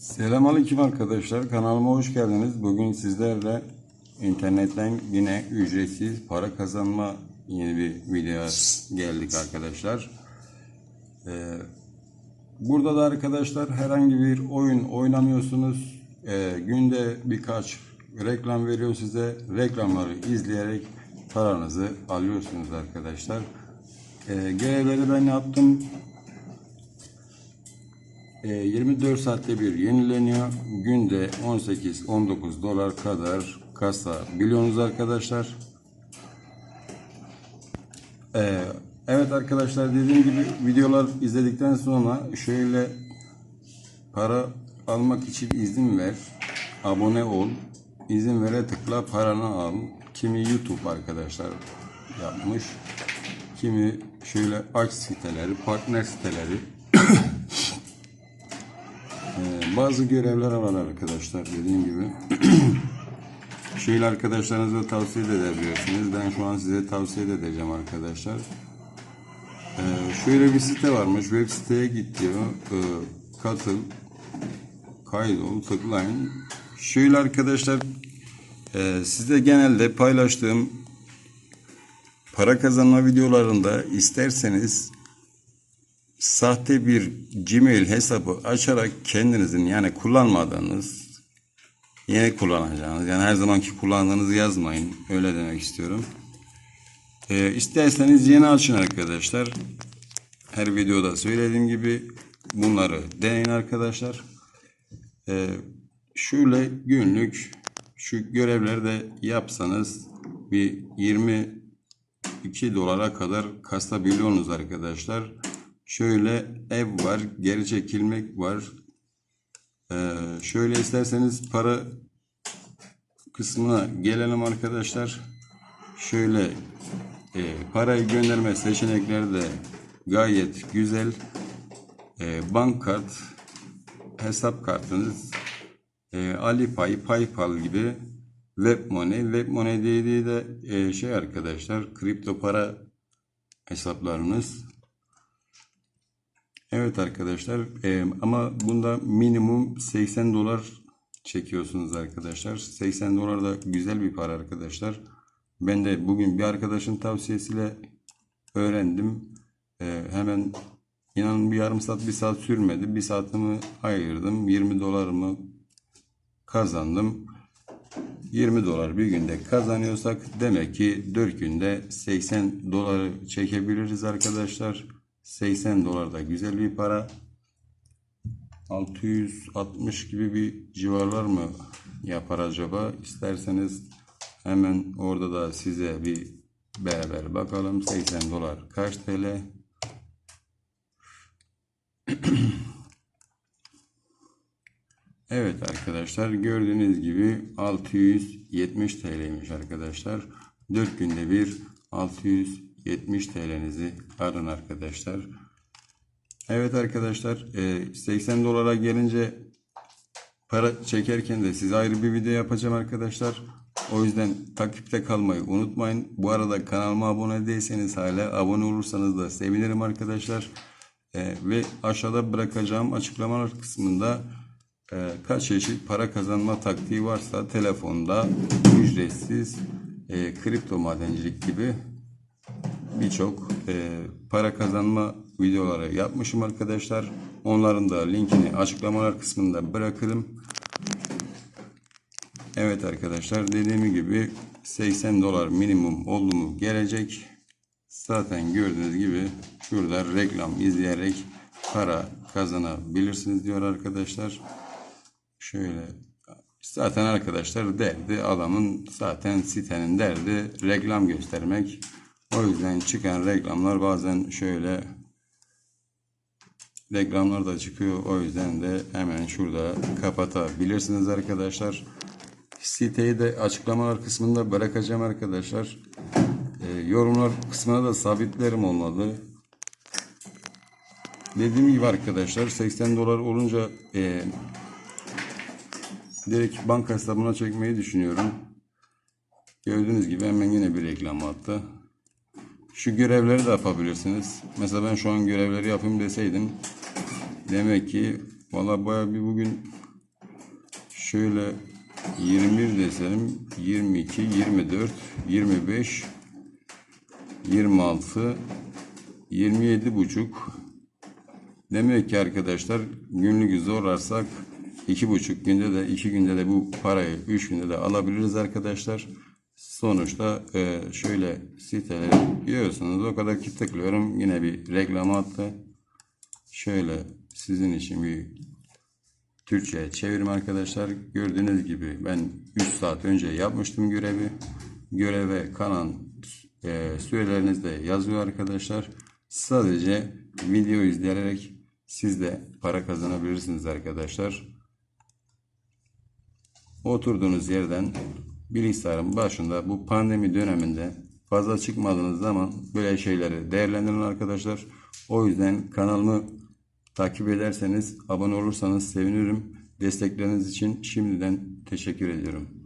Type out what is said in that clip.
Selamünaleyküm arkadaşlar. Kanalıma hoş geldiniz. Bugün sizlerle internetten yine ücretsiz para kazanma yeni bir video geldik arkadaşlar. Ee, burada da arkadaşlar herhangi bir oyun oynamıyorsunuz. Ee, günde birkaç reklam veriyor size. Reklamları izleyerek paranızı alıyorsunuz arkadaşlar. Ee, görevleri ben yaptım. E, 24 saatte bir yenileniyor. Günde 18-19 dolar kadar kasa biliyorsunuz arkadaşlar. E, evet arkadaşlar dediğim gibi videolar izledikten sonra şöyle para almak için izin ver. Abone ol. izin vere tıkla paranı al. Kimi YouTube arkadaşlar yapmış. Kimi şöyle aç siteleri, partner siteleri Ee, bazı görevler var arkadaşlar dediğim gibi. Şöyle arkadaşlarınıza tavsiye de edebilirsiniz. Ben şu an size tavsiye de edeceğim arkadaşlar. Ee, şöyle bir site varmış. Web siteye git diyor. Ee, katıl. Kaydol. Tıklayın. Şöyle arkadaşlar e, size genelde paylaştığım para kazanma videolarında isterseniz sahte bir Gmail hesabı açarak kendinizin yani kullanmadığınız yeni kullanacağınız yani her zamanki kullandığınızı yazmayın öyle demek istiyorum. Ee, isterseniz yeni açın arkadaşlar. Her videoda söylediğim gibi bunları deneyin arkadaşlar. Ee, şöyle günlük şu görevleri de yapsanız bir 22 dolara kadar kasabiliyorsunuz arkadaşlar. Şöyle ev var, geri çekilmek var. Ee, şöyle isterseniz para kısmına gelelim arkadaşlar. Şöyle e, parayı gönderme seçenekleri de gayet güzel. E, bank kart, hesap kartınız, e, Alipay, Paypal gibi web money. Web money dediği de e, şey arkadaşlar kripto para hesaplarınız. Evet arkadaşlar e, ama bunda minimum 80 dolar çekiyorsunuz arkadaşlar. 80 dolar da güzel bir para arkadaşlar. Ben de bugün bir arkadaşın tavsiyesiyle öğrendim. E, hemen inanın bir yarım saat bir saat sürmedi. Bir saatimi ayırdım. 20 dolarımı kazandım. 20 dolar bir günde kazanıyorsak demek ki 4 günde 80 doları çekebiliriz arkadaşlar. 80 dolar da güzel bir para. 660 gibi bir civarlar mı yapar acaba? İsterseniz hemen orada da size bir beraber bakalım. 80 dolar kaç TL? Evet arkadaşlar gördüğünüz gibi 670 TL'ymiş arkadaşlar. 4 günde bir 670 TL'nizi alın arkadaşlar. Evet arkadaşlar e, 80 dolara gelince para çekerken de size ayrı bir video yapacağım arkadaşlar. O yüzden takipte kalmayı unutmayın. Bu arada kanalıma abone değilseniz hala abone olursanız da sevinirim arkadaşlar. E, ve aşağıda bırakacağım açıklamalar kısmında e, kaç çeşit para kazanma taktiği varsa telefonda ücretsiz e, kripto madencilik gibi birçok e, para kazanma videoları yapmışım arkadaşlar. Onların da linkini açıklamalar kısmında bırakırım. Evet arkadaşlar dediğim gibi 80 dolar minimum oldu mu gelecek. Zaten gördüğünüz gibi şurada reklam izleyerek para kazanabilirsiniz diyor arkadaşlar. Şöyle zaten arkadaşlar derdi adamın zaten sitenin derdi reklam göstermek. O yüzden çıkan reklamlar bazen şöyle reklamlar da çıkıyor. O yüzden de hemen şurada kapatabilirsiniz arkadaşlar. Siteyi de açıklamalar kısmında bırakacağım arkadaşlar. Ee, yorumlar kısmına da sabitlerim olmadı. Dediğim gibi arkadaşlar 80 dolar olunca e, direkt banka hesabına çekmeyi düşünüyorum. Gördüğünüz gibi hemen yine bir reklam attı. Şu görevleri de yapabilirsiniz. Mesela ben şu an görevleri yapayım deseydim demek ki valla baya bir bugün Şöyle 21 desem 22, 24, 25, 26, 27 buçuk. Demek ki arkadaşlar günlük zorlarsak iki buçuk günde de iki günde de bu parayı üç günde de alabiliriz arkadaşlar. Sonuçta e, şöyle siteleri görüyorsunuz o kadar ki tıklıyorum yine bir reklam attı. Şöyle sizin için bir Türkçe'ye çevirim arkadaşlar. Gördüğünüz gibi ben 3 saat önce yapmıştım görevi. Göreve kalan e, süreleriniz de yazıyor arkadaşlar. Sadece video izleyerek siz de para kazanabilirsiniz arkadaşlar. Oturduğunuz yerden bilgisayarın başında bu pandemi döneminde fazla çıkmadığınız zaman böyle şeyleri değerlendirin arkadaşlar. O yüzden kanalımı takip ederseniz, abone olursanız sevinirim. Destekleriniz için şimdiden teşekkür ediyorum.